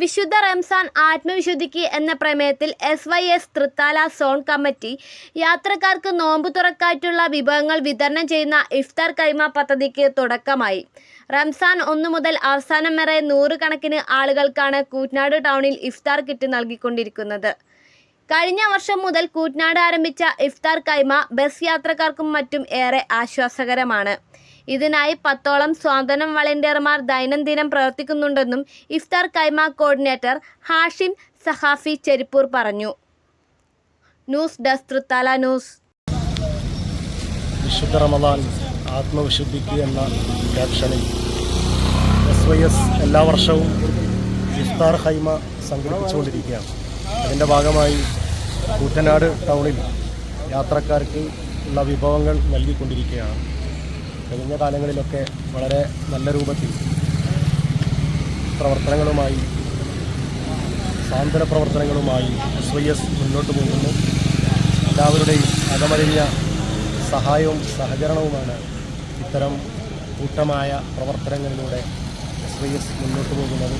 വിശുദ്ധ റംസാൻ ആത്മവിശുദ്ധിക്ക് എന്ന പ്രമേയത്തിൽ S Y S Thrithala zone committee യാത്രക്കാർക്ക് നോമ്പ് തുറക്കായിട്ടുള്ള വിഭവങ്ങൾ വിതരണം ചെയ്യുന്ന ഇഫ്താർ കൈമ പദ്ധതിക്ക് തുടക്കമായി. റംസാൻ ഒന്നു മുതൽ അവസാനം വരെ നൂറുകണക്കിന് ആളുകൾക്കാണ് കൂറ്റനാട് ടൗണിൽ ഇഫ്താർ കിറ്റ് നൽകിക്കൊണ്ടിരിക്കുന്നത്. കഴിഞ്ഞ വർഷം മുതൽ കൂറ്റനാട് ആരംഭിച്ച ഇഫ്താർ കൈമ ബസ് യാത്രക്കാർക്കും മറ്റും ഏറെ ആശ്വാസകരമാണ്. ഇതിനായി പത്തോളം സ്വാതന്ത്ര്യം വളണ്ടിയർമാർ ദൈനംദിനം പ്രവർത്തിക്കുന്നുണ്ടെന്നും ഇഫ്താർ കൈമ കോർഡിനേറ്റർ ഹാഷിം സഹാഫി ചെരിപ്പൂർ പറഞ്ഞു. News desk Thrithala news. വിശുദ്ധ റമദാൻ ആത്മവിശുദ്ധിക്ക് എന്ന ക്യാപ്ഷനിൽ എസ് വൈ എസ് എല്ലാ വർഷവും ഇഫ്താർ ഹൈമ സംഘടിപ്പിച്ചുകൊണ്ടിരിക്കുകയാണ്. അതിന്റെ ഭാഗമായി കൂറ്റനാട് ടൗണിൽ യാത്രക്കാർക്ക് ഉള്ള വിഭവങ്ങൾ നൽകിക്കൊണ്ടിരിക്കുകയാണ്. കഴിഞ്ഞ കാലങ്ങളിലൊക്കെ വളരെ നല്ല രൂപത്തിൽ പ്രവർത്തനങ്ങളുമായി സാന്ത്വന പ്രവർത്തനങ്ങളുമായി എസ് വൈ എസ് മുന്നോട്ട് പോകുന്നു. എല്ലാവരുടെയും അകമറിഞ്ഞ സഹായവും സഹകരണവുമാണ് ഇത്തരം കൂട്ടമായ പ്രവർത്തനങ്ങളിലൂടെ എസ് വൈ എസ് മുന്നോട്ട് പോകുന്നത്.